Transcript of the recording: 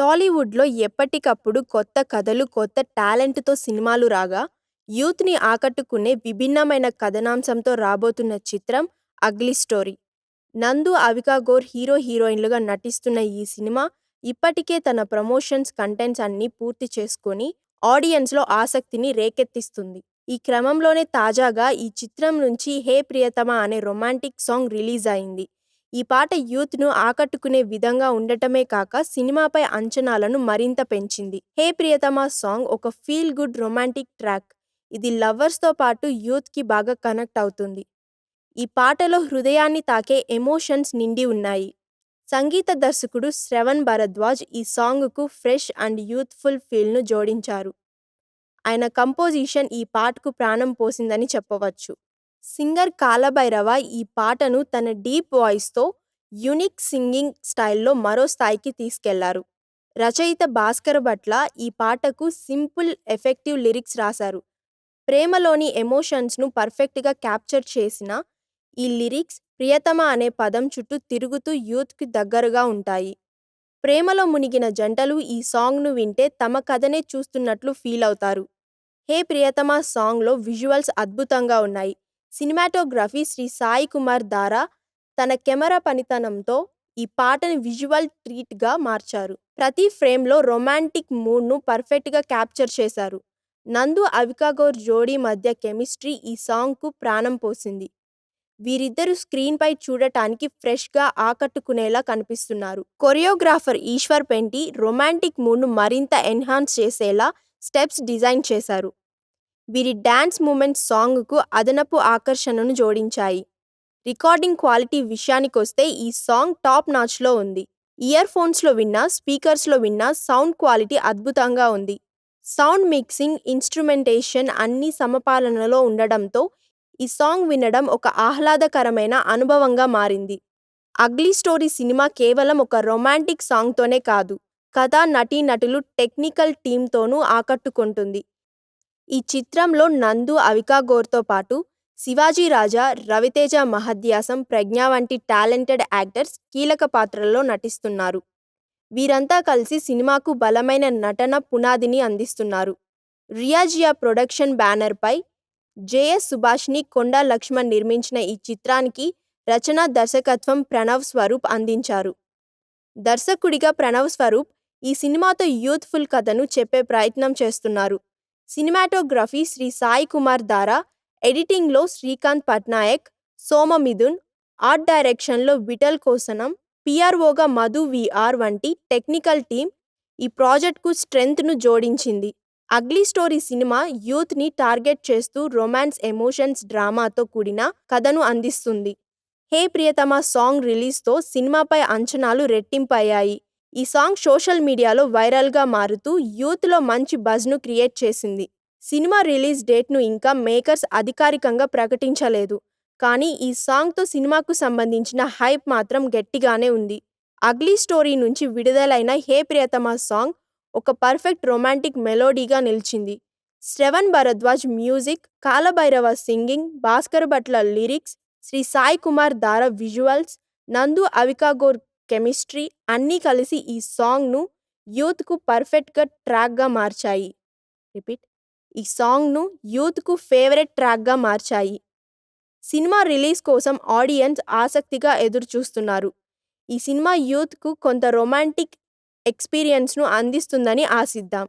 టాలీవుడ్లో ఎప్పటికప్పుడు కొత్త కథలు, కొత్త టాలెంట్తో సినిమాలు రాగా, యూత్ని ఆకట్టుకునే విభిన్నమైన కథనాంశంతో రాబోతున్న చిత్రం 'అగ్లీ స్టోరీ'. నందు, అవికా గోర్ హీరో హీరోయిన్లుగా నటిస్తున్న ఈ సినిమా ఇప్పటికే తన ప్రమోషన్స్, కంటెంట్స్ అన్నీ పూర్తి చేసుకొని ఆడియన్స్లో ఆసక్తిని రేకెత్తిస్తుంది. ఈ క్రమంలోనే తాజాగా ఈ చిత్రం నుంచి 'హే ప్రియతమా' అనే రొమాంటిక్ సాంగ్ రిలీజ్ అయింది. ఈ పాట యూత్ను ఆకట్టుకునే విధంగా ఉండటమే కాక సినిమాపై అంచనాలను మరింత పెంచింది. 'హే ప్రియతమా' సాంగ్ ఒక ఫీల్ గుడ్ రొమాంటిక్ ట్రాక్. ఇది లవర్స్తో పాటు యూత్కి బాగా కనెక్ట్ అవుతుంది. ఈ పాటలో హృదయాన్ని తాకే ఎమోషన్స్ నిండి ఉన్నాయి. సంగీత దర్శకుడు శ్రవణ్ భరద్వాజ్ ఈ సాంగ్కు ఫ్రెష్ అండ్ యూత్ఫుల్ ఫీల్ను జోడించారు. ఆయన కంపోజిషన్ ఈ పాటకు ప్రాణం పోసిందని చెప్పవచ్చు. సింగర్ కాలభైరవ ఈ పాటను తన డీప్ వాయిస్తో, యూనిక్ సింగింగ్ స్టైల్లో మరో స్థాయికి తీసుకెళ్ళారు. రచయిత భాస్కర్ భట్ల ఈ పాటకు సింపుల్, ఎఫెక్టివ్ లిరిక్స్ రాశారు. ప్రేమలోని ఎమోషన్స్ను పర్ఫెక్ట్గా క్యాప్చర్ చేసిన ఈ లిరిక్స్ ప్రియతమ అనే పదం చుట్టూ తిరుగుతూ యూత్కి దగ్గరగా ఉంటాయి. ప్రేమలో మునిగిన జంటలు ఈ సాంగ్ను వింటే తమ కథనే చూస్తున్నట్లు ఫీలవుతారు. 'హే ప్రియతమా' సాంగ్లో విజువల్స్ అద్భుతంగా ఉన్నాయి. సినిమాటోగ్రఫీ శ్రీ సాయి కుమార్ దారా తన కెమెరా పనితనంతో ఈ పాటని విజువల్ ట్రీట్గా మార్చారు. ప్రతి ఫ్రేమ్లో రొమాంటిక్ మూడ్ను పర్ఫెక్ట్గా క్యాప్చర్ చేశారు. నందు, అవికాగోర్ జోడీ మధ్య కెమిస్ట్రీ ఈ సాంగ్కు ప్రాణం పోసింది. వీరిద్దరూ స్క్రీన్పై చూడటానికి ఫ్రెష్గా, ఆకట్టుకునేలా కనిపిస్తున్నారు. కొరియోగ్రాఫర్ ఈశ్వర్ పెంటి రొమాంటిక్ మూడ్ను మరింత ఎన్హాన్స్ చేసేలా స్టెప్స్ డిజైన్ చేశారు. వీరి డ్యాన్స్ మూమెంట్స్ సాంగ్కు అదనపు ఆకర్షణను జోడించాయి. రికార్డింగ్ క్వాలిటీ విషయానికొస్తే ఈ సాంగ్ టాప్ నాచ్లో ఉంది. ఇయర్ ఫోన్స్లో విన్నా, స్పీకర్స్లో విన్నా సౌండ్ క్వాలిటీ అద్భుతంగా ఉంది. సౌండ్ మిక్సింగ్, ఇన్స్ట్రుమెంటేషన్ అన్నీ సమపాలనలో ఉండడంతో ఈ సాంగ్ వినడం ఒక ఆహ్లాదకరమైన అనుభవంగా మారింది. 'అగ్లీ స్టోరీ' సినిమా కేవలం ఒక రొమాంటిక్ సాంగ్తోనే కాదు, కథ, నటీనటులు, టెక్నికల్ టీమ్తోనూ ఆకట్టుకుంటుంది ఈ చిత్రంలో నందు, అవికా గోర్తో పాటు శివాజీరాజా, రవితేజ మహద్యాసం ప్రజ్ఞ వంటి టాలెంటెడ్ యాక్టర్స్ కీలక పాత్రల్లో నటిస్తున్నారు. వీరంతా కలిసి సినిమాకు బలమైన నటన పునాదిని అందిస్తున్నారు. రియాజియా ప్రొడక్షన్ బ్యానర్పై జేఎస్ సుభాష్ని కొండా లక్ష్మణ్ నిర్మించిన ఈ చిత్రానికి రచన, దర్శకత్వం ప్రణవ్ స్వరూప్ అందించారు. దర్శకుడిగా ప్రణవ్ స్వరూప్ ఈ సినిమాతో యూత్ఫుల్ కథను చెప్పే ప్రయత్నం చేస్తున్నారు. సినిమాటోగ్రఫీ శ్రీ సాయి కుమార్ దారా ఎడిటింగ్లో శ్రీకాంత్ పట్నాయక్, సోమ మిథున్, ఆర్ట్ డైరెక్షన్లో విఠల్ కోసనం, పిఆర్ఓగా మధు విఆర్ వంటి టెక్నికల్ టీమ్ ఈ ప్రాజెక్ట్కు స్ట్రెంగ్త్ను జోడించింది. 'అగ్లీ స్టోరీ' సినిమా యూత్ని టార్గెట్ చేస్తూ రొమాన్స్, ఎమోషన్స్, డ్రామాతో కూడిన కథను అందిస్తుంది. 'హే ప్రియతమ సాంగ్ రిలీజ్తో సినిమాపై అంచనాలు రెట్టింపయ్యాయి. ఈ సాంగ్ సోషల్ మీడియాలో వైరల్గా మారుతూ యూత్లో మంచి బజ్ను క్రియేట్ చేసింది. సినిమా రిలీజ్ డేట్ను ఇంకా మేకర్స్ అధికారికంగా ప్రకటించలేదు. కానీ ఈ సాంగ్తో సినిమాకు సంబంధించిన హైప్ మాత్రం గట్టిగానే ఉంది. 'అగ్లీ స్టోరీ' నుంచి విడుదలైన 'హే ప్రియతమా' సాంగ్ ఒక పర్ఫెక్ట్ రొమాంటిక్ మెలోడీగా నిలిచింది. Shravan Bharadwaj music, Kalabhairava singing, Bhaskar Bhatla lyrics, Sri Sai Kumar Dara visuals, Nandu, Avika Gor chemistry అన్నీ కలిసి ఈ సాంగ్ను యూత్కు పర్ఫెక్ట్గా ట్రాక్గా మార్చాయి. రిపీట్ ఈ సాంగ్ను యూత్కు ఫేవరెట్ ట్రాక్గా మార్చాయి. సినిమా రిలీజ్ కోసం ఆడియన్స్ ఆసక్తిగా ఎదురుచూస్తున్నారు. ఈ సినిమా యూత్కు కొంత రొమాంటిక్ ఎక్స్పీరియన్స్ను అందిస్తుందని ఆశిద్దాం.